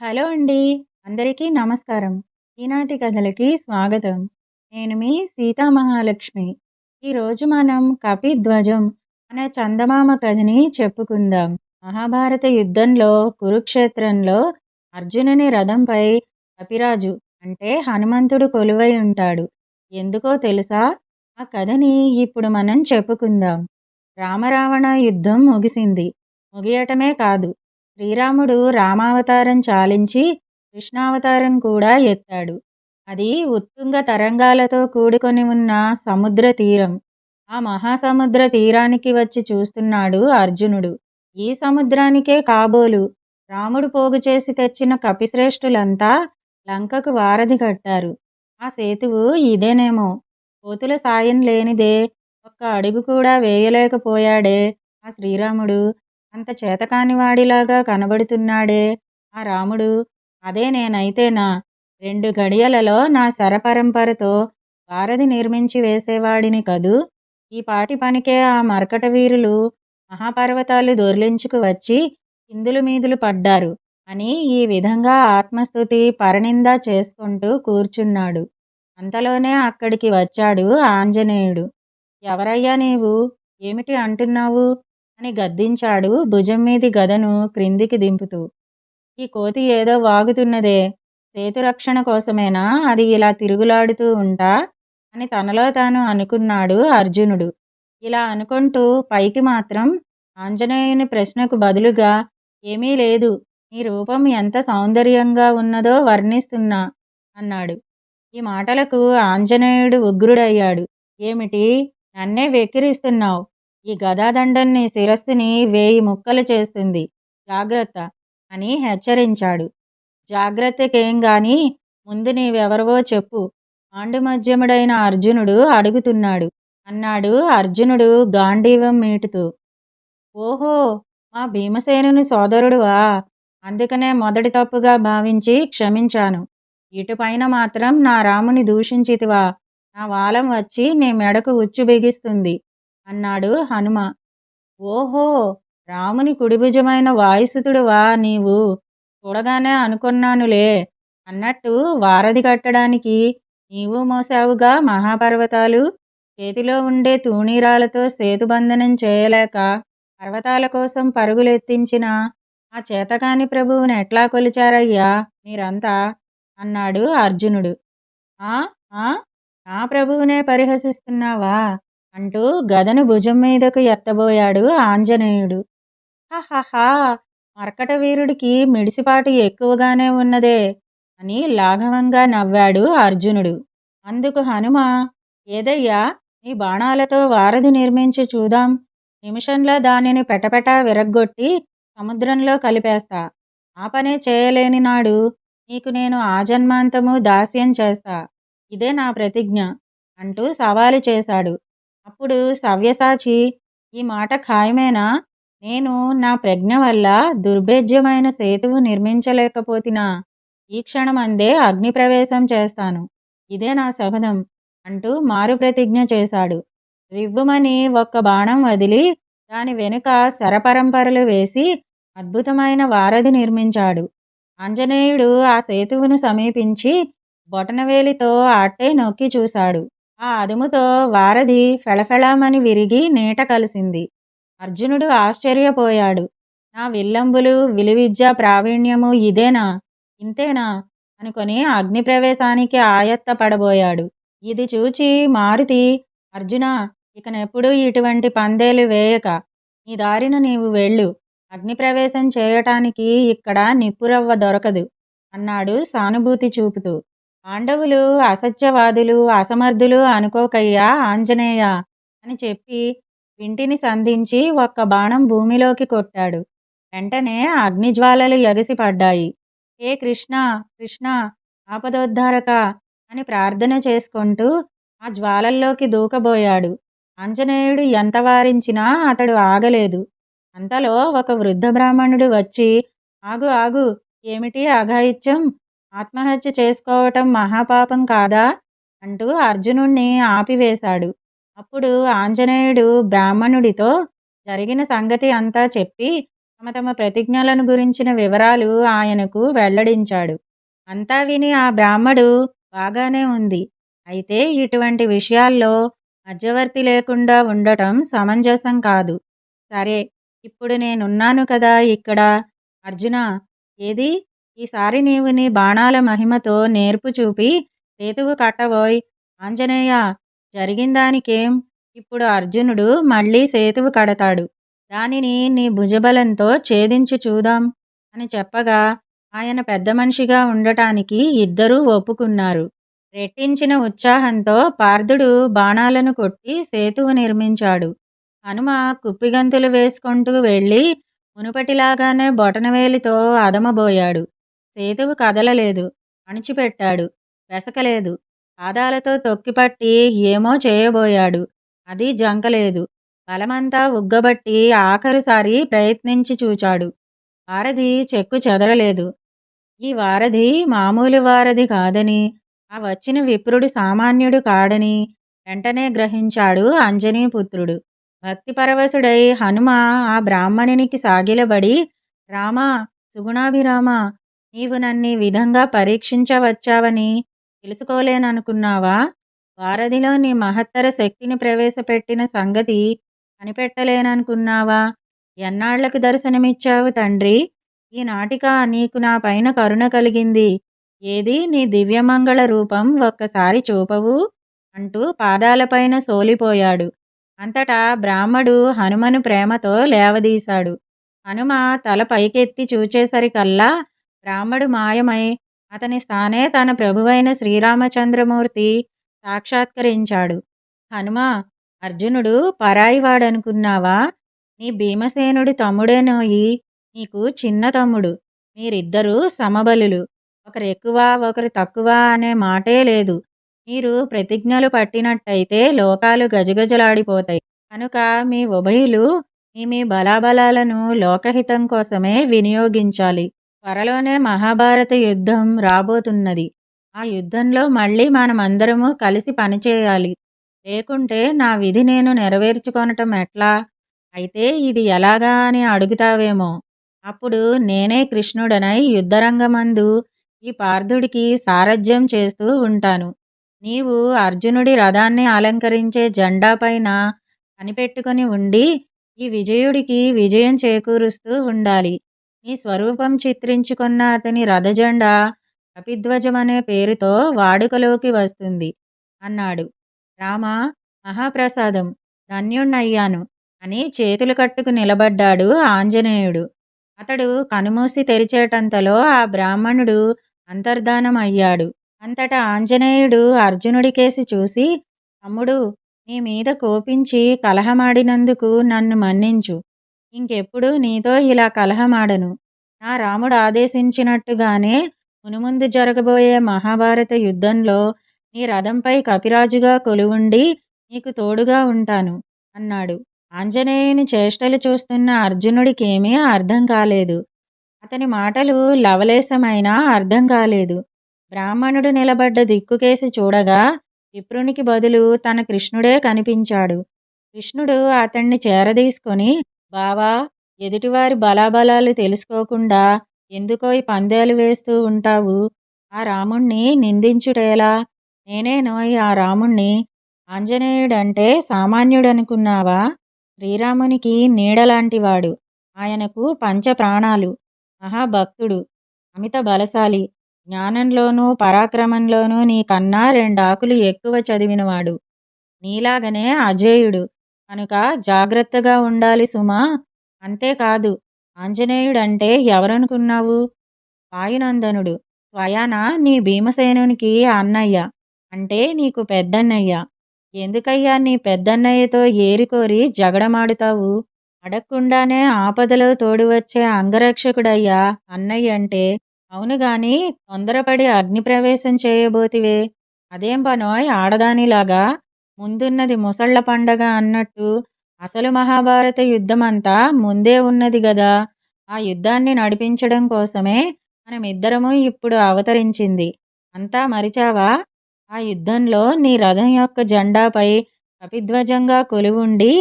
Hello అండి. అందరికీ నమస్కారం. ఈనాటి కథలకి స్వాగతం. నేను మీ సీతామహాలక్ష్మి. ఈరోజు మనం 'కపిధ్వజం' అనే చందమామ కథని చెప్పుకుందాం. మహాభారత యుద్ధంలో కురుక్షేత్రంలో అర్జునుని రథంపై కపిరాజు అంటే హనుమంతుడు కొలువై ఉంటాడు. ఎందుకో తెలుసా? ఆ కథని ఇప్పుడు మనం చెప్పుకుందాం. రామరావణ యుద్ధం ముగిసింది. ముగియటమే కాదు శ్రీరాముడు రామావతారం చాలించి కృష్ణావతారం కూడా ఎత్తాడు. అది ఉత్తుంగ తరంగాలతో కూడుకొని ఉన్న సముద్ర తీరం. ఆ మహాసముద్ర తీరానికి వచ్చి చూస్తున్నాడు అర్జునుడు. ఈ సముద్రానికే కాబోలు రాముడు పోగు చేసి తెచ్చిన కపిశ్రేష్ఠులంతా లంకకు వారధి కట్టారు. ఆ సేతువు ఇదేనేమో! కోతుల సాయం లేనిదే ఒక్క అడుగు కూడా వేయలేకపోయాడే ఆ శ్రీరాముడు! అంత చేతకానివాడిలాగా కనబడుతున్నాడే ఆ రాముడు! అదే నేనైతేనా రెండు గడియలలో నా శరపరంపరతో వారధి నిర్మించి వేసేవాడిని కదూ! పాటి పనికే ఆ మర్కటవీరులు మహాపర్వతాలు దొర్లించుకు వచ్చి కిందులు మీదులు పడ్డారు అని ఈ విధంగా ఆత్మస్తుతి పరనింద చేసుకుంటూ కూర్చున్నాడు. అంతలోనే అక్కడికి వచ్చాడు ఆంజనేయుడు. ఎవరయ్యా నీవు? ఏమిటి అంటున్నావు? అని గద్దించాడు భుజం మీది గదను క్రిందికి దింపుతూ. ఈ కోతి ఏదో వాగుతున్నదే సేతురక్షణ కోసమేనా అది ఇలా తిరుగులాడుతూ ఉంటా? అని తనలో తాను అనుకున్నాడు అర్జునుడు. ఇలా అనుకుంటూ పైకి మాత్రం ఆంజనేయుని ప్రశ్నకు బదులుగా ఏమీ లేదు నీ రూపం ఎంత సౌందర్యంగా ఉన్నదో వర్ణిస్తున్నా అన్నాడు. ఈ మాటలకు ఆంజనేయుడు ఉగ్రుడయ్యాడు. ఏమిటి? నన్నే వెక్కిరిస్తున్నావు ఈ గదాదండన్ని శిరస్సుని వేయి ముక్కలు చేస్తుంది. జాగ్రత్త! అని హెచ్చరించాడు. జాగ్రత్తకేం గాని ముందు నీవెవరవో చెప్పు పాండుమధ్యముడైన అర్జునుడు అడుగుతున్నాడు అన్నాడు అర్జునుడు గాంధీవం మీటుతూ. ఓహో! మా భీమసేనుని సోదరుడువా? అందుకనే మొదటి తప్పుగా భావించి క్షమించాను. ఇటుపైన మాత్రం నా రాముని దూషించితివా? నా వాలం వచ్చి నీ మెడకు ఉచ్చు బిగిస్తుంది అన్నాడు హనుమ. ఓహో! రాముని కుడిభుజమైన వాయుసుతుడువా నీవు? చూడగానే అనుకున్నానులే అన్నట్టు వారధి కట్టడానికి నీవు మోసావుగా మహాపర్వతాలు చేతిలో ఉండే తూణీరాలతో సేతుబంధనం చేయలేక పర్వతాల కోసం పరుగులెత్తించిన ఆ చేతకాని ప్రభువుని ఎట్లా కొలిచారయ్యా మీరంతా? అన్నాడు అర్జునుడు. ఆ ఆ నా ప్రభువునే పరిహసిస్తున్నావా? అంటూ గదను భుజం మీదకు ఎత్తబోయాడు ఆంజనేయుడు. హహహా! మర్కటవీరుడికి మిడిసిపాటు ఎక్కువగానే ఉన్నదే అని లాఘవంగా నవ్వాడు అర్జునుడు. అందుకు హనుమ ఏదయ్యా నీ బాణాలతో వారధి నిర్మించి చూదాం. నిమిషంలో దానిని పెటపెటా విరగ్గొట్టి సముద్రంలో కలిపేస్తా. ఆ పనే చేయలేని నాడు నీకు నేను ఆజన్మాంతము దాస్యం చేస్తా. ఇదే నా ప్రతిజ్ఞ అంటూ సవాలు చేశాడు. అప్పుడు సవ్యసాచి ఈ మాట ఖాయమేనా? నేను నా ప్రజ్ఞ వల్ల దుర్భేద్యమైన సేతువు నిర్మించలేకపోతినా ఈ క్షణమందే అగ్నిప్రవేశం చేస్తాను. ఇదే నా శపథం అంటూ మారుప్రతిజ్ఞ చేశాడు. రివ్వుమని ఒక్క బాణం వదిలి దాని వెనుక శరపరంపరలు వేసి అద్భుతమైన వారధి నిర్మించాడు. ఆంజనేయుడు ఆ సేతువును సమీపించి బొటనవేలితో అట్టే నొక్కి చూశాడు. ఆ అదుముతో వారధి ఫెళఫెళమని విరిగి నీట కలిసింది. అర్జునుడు ఆశ్చర్యపోయాడు. నా విల్లంబులు విలువిద్య ప్రావీణ్యము ఇదేనా? ఇంతేనా? అనుకొని అగ్నిప్రవేశానికి ఆయత్త పడబోయాడు. ఇది చూచి మారుతి అర్జున ఇకనెప్పుడూ ఇటువంటి పందేలు వేయక నీ దారిన నీవు వెళ్ళు. అగ్నిప్రవేశం చేయటానికి ఇక్కడ నిప్పురవ్వ దొరకదు అన్నాడు సానుభూతి చూపుతూ. పాండవులు అసత్యవాదులు అసమర్థులు అనుకోకయ్యా ఆంజనేయ అని చెప్పి వింటిని సంధించి ఒక్క బాణం భూమిలోకి కొట్టాడు. వెంటనే అగ్నిజ్వాలలు ఎగసిపడ్డాయి. హే కృష్ణ కృష్ణ ఆపదోద్ధారక అని ప్రార్థన చేసుకుంటూ ఆ జ్వాలల్లోకి దూకబోయాడు. ఆంజనేయుడు ఎంత వారించినా అతడు ఆగలేదు. అంతలో ఒక వృద్ధ బ్రాహ్మణుడు వచ్చి ఆగు ఆగు ఏమిటి అఘాయిత్యం? ఆత్మహత్య చేసుకోవటం మహాపాపం కాదా? అంటూ అర్జునుణ్ణి ఆపివేశాడు. అప్పుడు ఆంజనేయుడు బ్రాహ్మణుడితో జరిగిన సంగతి అంతా చెప్పి తమ తమ ప్రతిజ్ఞలను గురించిన వివరాలు ఆయనకు వెల్లడించాడు. అంతా విని ఆ బ్రాహ్మడు బాగానే ఉంది. అయితే ఇటువంటి విషయాల్లో మధ్యవర్తి లేకుండా ఉండటం సమంజసం కాదు. సరే ఇప్పుడు నేనున్నాను కదా ఇక్కడ. అర్జున ఏది? ఈసారి నీవు నీ బాణాల మహిమతో నేర్పు చూపి సేతువు కట్టబోయ్. ఆంజనేయ జరిగిందానికేం ఇప్పుడు అర్జునుడు మళ్ళీ సేతువు కడతాడు. దానిని నీ భుజబలంతో ఛేదించి చూదాం అని చెప్పగా ఆయన పెద్ద మనిషిగా ఉండటానికి ఇద్దరూ ఒప్పుకున్నారు. రెట్టించిన ఉత్సాహంతో పార్థుడు బాణాలను కొట్టి సేతువు నిర్మించాడు. హనుమ కుప్పిగంతులు వేసుకుంటూ వెళ్ళి మునుపటిలాగానే బొటనవేలితో అదమబోయాడు. సేతువు కదలలేదు. అణిచిపెట్టాడు. వెసకలేదు. పాదాలతో తొక్కిపట్టి ఏమో చేయబోయాడు. అది జంకలేదు. బలమంతా ఉగ్గబట్టి ఆఖరుసారి ప్రయత్నించి చూచాడు. వారధి చెక్కు చెదరలేదు. ఈ వారధి మామూలు వారధి కాదని ఆ వచ్చిన విప్రుడు సామాన్యుడు కాడని వెంటనే గ్రహించాడు అంజనీపుత్రుడు. భక్తిపరవశుడై హనుమ ఆ బ్రాహ్మణునికి సాగిలబడి రామా సుగుణాభిరామ నీవు నన్ను విధంగా పరీక్షించవచ్చావని తెలుసుకోలేననుకున్నావా? వారధిలో నీ మహత్తర శక్తిని ప్రవేశపెట్టిన సంగతి కనిపెట్టలేననుకున్నావా? ఎన్నాళ్ళకు దర్శనమిచ్చావు తండ్రి? ఈ నాటిక నీకు నా పైన కరుణ కలిగింది. ఏది నీ దివ్యమంగళ రూపం ఒక్కసారి చూపవు? అంటూ పాదాలపైన సోలిపోయాడు. అంతటా బ్రాహ్మడు హనుమను ప్రేమతో లేవదీశాడు. హనుమ తల పైకెత్తి చూచేసరికల్లా రాముడు మాయమై అతని స్థానే తన ప్రభువైన శ్రీరామచంద్రమూర్తి సాక్షాత్కరించాడు. హనుమ అర్జునుడు పరాయివాడనుకున్నావా? నీ భీమసేనుడి తమ్ముడేనోయి నీకు చిన్న తమ్ముడు మీరిద్దరూ సమబలులు. ఒకరు ఎక్కువ ఒకరు తక్కువ అనే మాటే లేదు. మీరు ప్రతిజ్ఞలు పట్టినట్టయితే లోకాలు గజగజలాడిపోతాయి. కనుక మీ ఉభయులు మీ మీ బలాబలాలను లోకహితం కోసమే వినియోగించాలి. త్వరలోనే మహాభారత యుద్ధం రాబోతున్నది. ఆ యుద్ధంలో మళ్ళీ మనమందరము కలిసి పనిచేయాలి. లేకుంటే నా విధి నేను నెరవేర్చుకొనటం ఎట్లా? అయితే ఇది ఎలాగా అని అడుగుతావేమో. అప్పుడు నేనే కృష్ణుడనై యుద్ధరంగమందు ఈ పార్థుడికి సారథ్యం చేస్తూ ఉంటాను. నీవు అర్జునుడి రథాన్ని అలంకరించే జెండా పైన కనిపెట్టుకుని ఉండి ఈ విజయుడికి విజయం చేకూరుస్తూ ఉండాలి. ఈ స్వరూపం చిత్రించుకున్న అతని రథజెండా కపిధ్వజం అనే పేరుతో వాడుకలోకి వస్తుంది. అన్నాడు. రామ మహాప్రసాదం. ధన్యుణ్ణయ్యాను అని చేతులు కట్టుకు నిలబడ్డాడు ఆంజనేయుడు. అతడు కనుమూసి తెరిచేటంతలో ఆ బ్రాహ్మణుడు అంతర్ధానం అయ్యాడు అంతటా ఆంజనేయుడు అర్జునుడికేసి చూసి తమ్ముడు నీ మీద కోపించి కలహమాడినందుకు నన్ను మన్నించు. ఇంకెప్పుడు నీతో ఇలా కలహమాడను. నా రాముడు ఆదేశించినట్టుగానే మునుముందు జరగబోయే మహాభారత యుద్ధంలో నీ రథంపై కపిరాజుగా కొలువుండి నీకు తోడుగా ఉంటాను అన్నాడు. ఆంజనేయుని చేష్టలు చూస్తున్న అర్జునుడికేమీ అర్థం కాలేదు. అతని మాటలు లవలేశమైనా అర్థం కాలేదు. బ్రాహ్మణుడు నిలబడ్డ దిక్కుకేసి చూడగా విప్రునికి బదులు తన కృష్ణుడే కనిపించాడు. కృష్ణుడు అతన్ని చేరదీసుకొని బావా ఎదుటివారి బలాబలాలు తెలుసుకోకుండా ఎందుకో ఈ పందేలు వేస్తూ ఉంటావు? ఆ రాముణ్ణి నిందించుటేలా? నేనేనోయ్ ఆ రాముణ్ణి ఆంజనేయుడంటే సామాన్యుడనుకున్నావా? శ్రీరామునికి నీడలాంటివాడు. ఆయనకు పంచ ప్రాణాలు మహాభక్తుడు. అమిత బలశాలి జ్ఞానంలోనూ పరాక్రమంలోనూ నీకన్నా రెండాకులు ఎక్కువ చదివినవాడు. నీలాగనే అజేయుడు. కనుక జాగ్రత్తగా ఉండాలి సుమా. అంతేకాదు ఆంజనేయుడంటే ఎవరనుకున్నావు? వాయునందనుడు స్వయాన నీ భీమసేనునికి అన్నయ్య అంటే నీకు పెద్దన్నయ్య. ఎందుకయ్యా నీ పెద్దన్నయ్యతో ఏరికోరి జగడమాడుతావు? అడగకుండానే ఆపదలో తోడు వచ్చే అంగరక్షకుడయ్యా అన్నయ్య అంటే అవును గాని తొందరపడి అగ్నిప్రవేశం చేయబోతివే. అదేం పనోయ్ ఆడదానిలాగా? ముందున్నది ముసళ్ళ పండగ అన్నట్టు అసలు మహాభారత యుద్ధమంతా ముందే ఉన్నది గదా. ఆ యుద్ధాన్ని నడిపించడం కోసమే మనమిద్దరము ఇప్పుడు అవతరించింది. అంతా మరిచావా? ఆ యుద్ధంలో నీ రథం యొక్క జెండాపై కపిధ్వజంగా కొలువుండి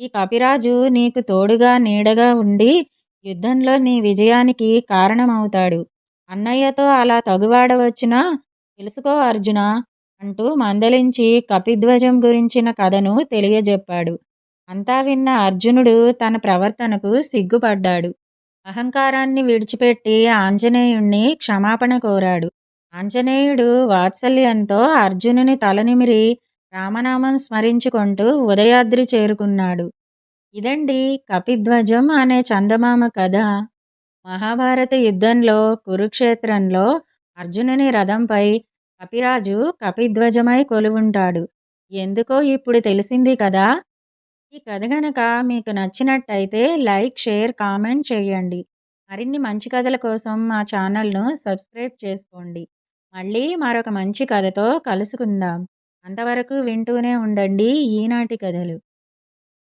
ఈ కపిరాజు నీకు తోడుగా నీడగా ఉండి యుద్ధంలో నీ విజయానికి కారణమవుతాడు. అన్నయ్యతో అలా తగువాడవచ్చునా? తెలుసుకో అర్జున. అంటూ మందలించి కపిధ్వజం గురించిన కథను తెలియజెప్పాడు. అంతా విన్న అర్జునుడు తన ప్రవర్తనకు సిగ్గుపడ్డాడు. అహంకారాన్ని విడిచిపెట్టి ఆంజనేయుణ్ణి క్షమాపణ కోరాడు. ఆంజనేయుడు వాత్సల్యంతో అర్జునుని తలనిమిరి రామనామం స్మరించుకుంటూ ఉదయాద్రి చేరుకున్నాడు. ఇదండి కపిధ్వజం అనే చందమామ కథ. మహాభారత యుద్ధంలో కురుక్షేత్రంలో అర్జునుని రథంపై కపిరాజు కపిధ్వజమై కొలువుంటాడు. ఎందుకో ఇప్పుడు తెలిసింది కదా? ఈ కథ గనక మీకు నచ్చినట్టయితే లైక్ షేర్ కామెంట్ చేయండి. మరిన్ని మంచి కథల కోసం మా ఛానల్ను సబ్స్క్రైబ్ చేసుకోండి. మళ్ళీ మరొక మంచి కథతో కలుసుకుందాం. అంతవరకు వింటూనే ఉండండి ఈనాటి కథలు.